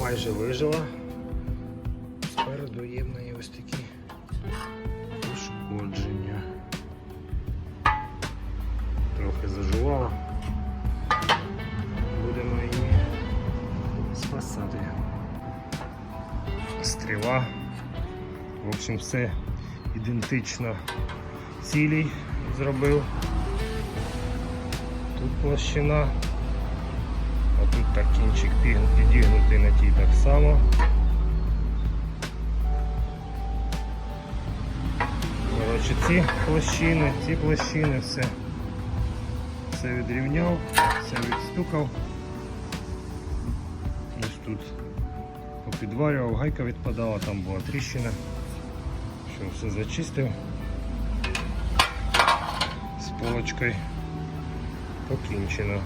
майже вижила. Спереду є в неї ось такі пошкодження. Трохи зажувала. Будемо її спасати. Стріла. В общем, все ідентично цілій зробив. Тут площина. А тут так кінчик пігн- так само. Коротше, ці площини, ці площини, все, все відрівняв, все відстукав. Ось тут попідварював, гайка відпадала, там була тріщина. Що, все зачистив з полочкою покінчено.